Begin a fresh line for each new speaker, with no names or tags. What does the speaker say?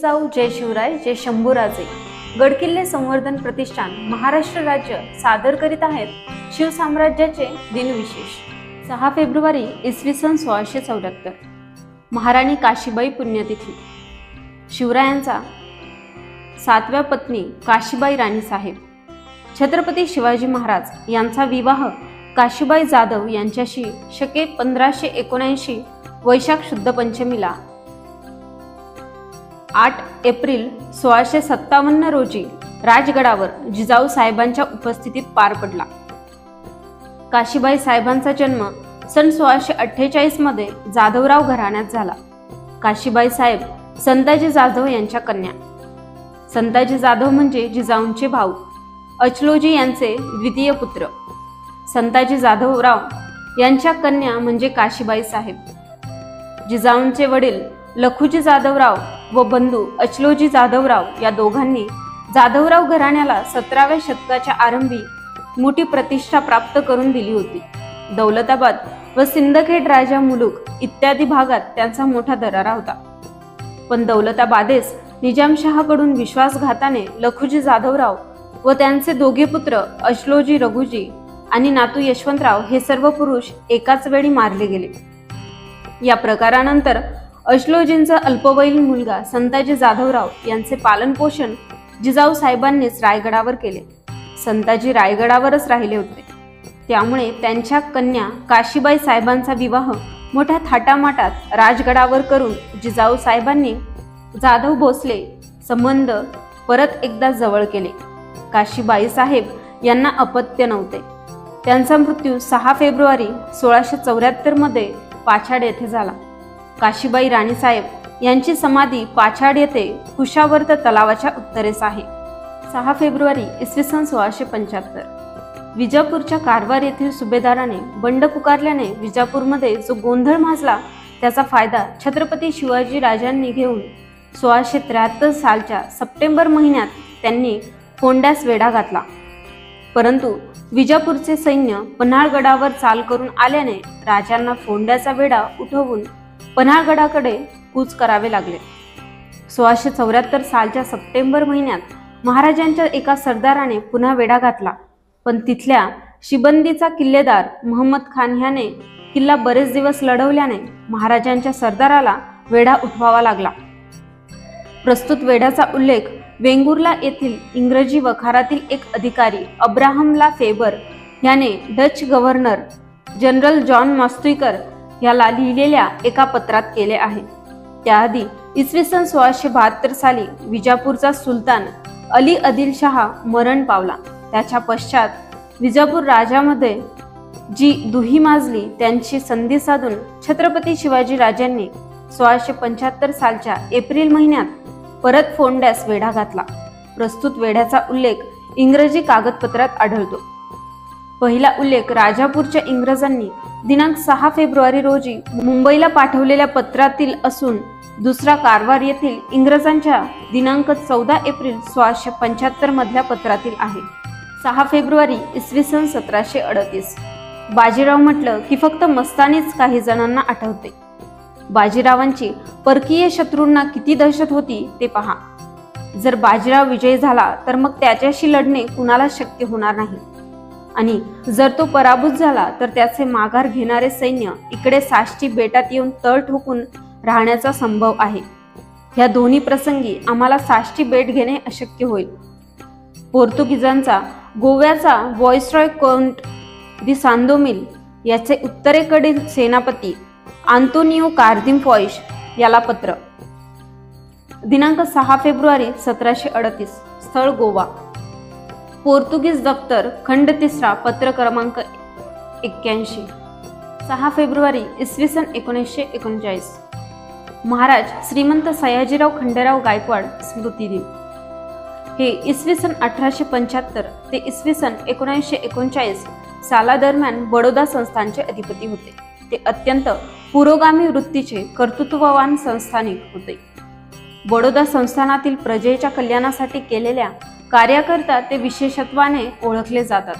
जाऊ जय शिवराय जय शंभूराजे. गडकिल्ले संवर्धन प्रतिष्ठान महाराष्ट्र राज्य सादर करीत आहेत शिवसाम्राज्याचे दिनविशेष. सहा फेब्रुवारी इसवी सन सोळाशे चौऱ्याहत्तर. महाराणी काशीबाई पुण्यतिथी. शिवरायांचा सातव्या पत्नी काशीबाई राणी साहेब. छत्रपती शिवाजी महाराज यांचा विवाह काशीबाई जाधव यांच्याशी शके पंधराशे एकोणऐंशी वैशाख शुद्ध पंचमीला आठ एप्रिल सोळाशे सत्तावन्न रोजी राजगडावर जिजाऊ साहेबांच्या उपस्थितीत पार पडला. काशीबाई साहेबांचा जन्म सन सोळाशे अठ्ठेचाळीसमध्ये जाधवराव घराण्यात झाला. काशीबाई साहेब संताजी जाधव यांच्या कन्या. संताजी जाधव म्हणजे जिजाऊंचे भाऊ. अचलोजी यांचे द्वितीय पुत्र. संताजी जाधवराव यांच्या कन्या म्हणजे काशीबाई साहेब. जिजाऊंचे वडील लखुजी जाधवराव व बंधू अचलोजी जाधवराव या दोघांनी जाधवराव घराण्याला सतराव्या शतकाच्या आरंभी मोठी प्रतिष्ठा प्राप्त करून दिली होती. दौलताबाद व सिंदखेड राजा मुलुक इत्यादी भागात त्यांचा मोठा दरारा होता. पण दौलताबादेस निजामशहाकडून विश्वासघाताने लखुजी जाधवराव व त्यांचे दोघे पुत्र अश्लोजी रघुजी आणि नातू यशवंतराव हे सर्व पुरुष एकाच वेळी मारले गेले. या प्रकारानंतर अश्लोजींचा अल्पवयीन मुलगा संताजी जाधवराव यांचे पालनपोषण जिजाऊ साहेबांनीच रायगडावर केले. संताजी रायगडावरच राहिले होते. त्यामुळे त्यांच्या कन्या काशीबाई साहेबांचा विवाह मोठ्या थाटामाटात राजगडावर करून जिजाऊ साहेबांनी जाधव भोसले संबंध परत एकदा जवळ केले. काशीबाई साहेब यांना अपत्य नव्हते. त्यांचा मृत्यू सहा फेब्रुवारी सोळाशे चौऱ्याहत्तरमध्ये पाछाड येथे झाला. काशीबाई राणीसाहेब यांची समाधी पाछाड येथे कुशावर्त तलावाच्या उत्तरेस आहे. सहा फेब्रुवारी इसवी सन सोळाशे पंच्याहत्तर. विजापूरच्या कारवार येथील सुभेदाराने बंड पुकारल्याने विजापूरमध्ये जो गोंधळ माजला त्याचा फायदा छत्रपती शिवाजी राजांनी घेऊन सोळाशे त्र्याहत्तर सालच्या सप्टेंबर महिन्यात त्यांनी फोंड्यास वेढा घातला. परंतु विजापूरचे सैन्य पन्हाळगडावर चाल करून आल्याने राजांना फोंड्याचा वेढा उठवून पन्हाळगडाकडे कूच करावे लागले. सोळाशे चौऱ्याहत्तर सालच्या सप्टेंबर महिन्यात महाराजांच्या एका सरदाराने पुन्हा वेढा घातला. पण तिथल्या शिबंदीचा किल्लेदार मोहम्मद खान ह्याने किल्ला बरेच दिवस लढवल्याने महाराजांच्या सरदाराला वेढा उठवावा लागला. प्रस्तुत वेढ्याचा उल्लेख वेंगुर्ला येथील इंग्रजी वखारातील एक अधिकारी अब्राहमला फेबर याने Dutch governor general John Maetsuycker ह्याला लिहिलेल्या एका पत्रात केले आहे. त्याआधी इसवी सन सोळाशे बहात्तर साली विजापूरचा सुलतान अली आदिल शहा मरण पावला. त्याच्या पश्चात विजापूर राजामध्ये जी दुही माजली त्यांची संधी साधून छत्रपती शिवाजी राजांनी सोळाशे पंच्याहत्तर सालच्या एप्रिल महिन्यात परत फोंड्यास वेढा घातला. प्रस्तुत वेढ्याचा उल्लेख इंग्रजी कागदपत्रात आढळतो. पहिला उल्लेख राजापूरच्या इंग्रजांनी दिनांक सहा फेब्रुवारी रोजी मुंबईला पाठवलेल्या पत्रातील असून दुसरा कारवार येथील इंग्रजांच्या दिनांक चौदा एप्रिल सोळाशे पंच्याहत्तर मधल्या पत्रातील आहे. सहा फेब्रुवारी इसवी सन सतराशे अडतीस. बाजीराव म्हटलं की फक्त मस्तानीच काही जणांना आठवते. बाजीरावांची परकीय शत्रूंना किती दहशत होती ते पहा. जर बाजीराव विजयी झाला तर मग त्याच्याशी लढणे कुणाला शक्य होणार नाही? आणि जर तो पराभूत झाला तर त्याचे माघार घेणारे सैन्य इकडे साष्टी बेटात येऊन तळ ठोकून राहण्याचा संभव आहे. ह्या दोन्ही प्रसंगी आम्हाला साष्टी बेट घेणे अशक्य होईल. पोर्तुगीजांचा गोव्याचा व्हॉइसरॉय कोंट दि सांदोमिल याचे उत्तरेकडील सेनापती आंतोनिओ कार्दिम फॉइश याला पत्र. दिनांक सहा फेब्रुवारी सतराशे अडतीस स्थळ गोवा. पोर्तुगीज दफ्तर खंड तिसरा पत्र क्रमांक एक्क्याऐंशी. सहा फेब्रुवारी इसवी सन एकोणीसशे एकोणचाळीस. महाराज श्रीमंत सयाजीराव खंडेराव गायकवाड स्मृती दिन. हे इसवी सन अठराशे पंच्याहत्तर ते इसवी सन एकोणीसशे एकोणचाळीस सालादरम्यान बडोदा संस्थानचे अधिपती होते. ते अत्यंत पुरोगामी वृत्तीचे कर्तृत्ववान संस्थानिक होते. बडोदा संस्थानातील प्रजेच्या कल्याणासाठी केलेल्या कार्यकर्ता ते विशेषत्वाने ओळखले जातात.